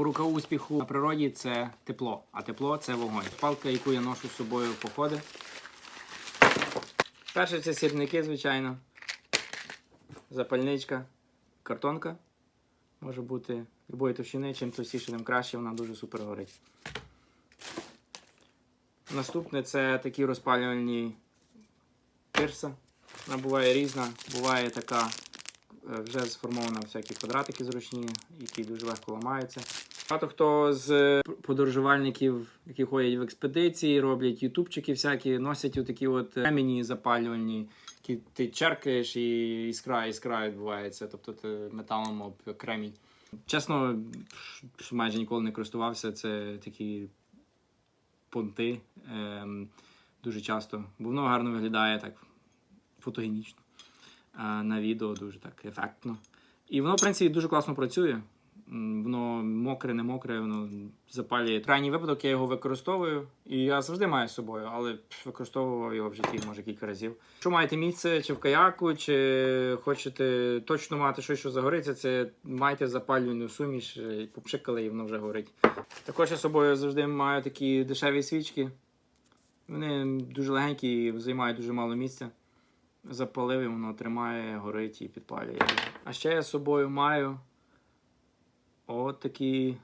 Порука успіху на природі це тепло, а тепло це вогонь. Палка, яку я ношу з собою в походи. Перше це сірники, звичайно. Запальничка, картонка. Може бути любої товщини, чим товстіше, тим краще, вона дуже супер горить. Наступне це такі розпалювальні пирса. Вона буває різна, буває така е, вже сформована всякі квадратики зручні, які дуже легко ламаються. Багато хто з подорожувальників, які ходять в експедиції, роблять ютубчики всякі, носять отакі от ремені запалювальні, які ти черкаєш і іскра, іскра відбувається, тобто ти металом об кремінь. Чесно, майже ніколи не користувався. Це такі понти ем, дуже часто, бо воно гарно виглядає так фотогенічно. А на відео дуже так ефектно. І воно, в принципі, дуже класно працює. Воно мокре, не мокре, воно запалює. Крайній випадок я його використовую, і я завжди маю з собою, але використовував його в житті може кілька разів. Якщо маєте місце чи в каяку, чи хочете точно мати щось, що загориться, це майте запалювальну суміш, е, попшикали і воно вже горить. Також я з собою завжди маю такі дешеві свічки. Вони дуже легенькі і займають дуже мало місця. Запалив і воно тримає, горить і підпалює. А ще я з собою маю от такі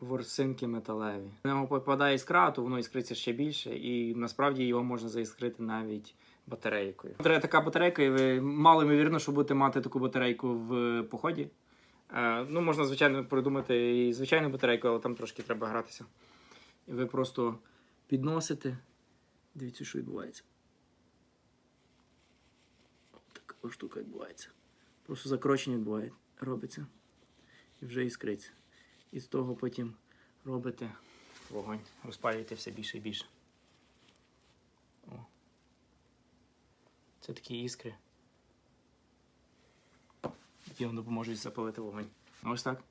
ворсинки металеві. На нього попадає іскра, то воно іскриться ще більше, і насправді його можна заіскрити навіть батарейкою. Така батарейка, і ви мало ймовірно, що будете мати таку батарейку в поході. Е, ну, можна, звичайно, придумати і звичайну батарейку, але там трошки треба гратися. І ви просто підносите. Дивіться, що відбувається. Така штука відбувається. Просто закрочення відбувається, робиться. І вже іскриться. І з того потім робите вогонь. Розпалюєте все більше і більше. О. Це такі іскри. Які вам допоможуть запалити вогонь. Ось так.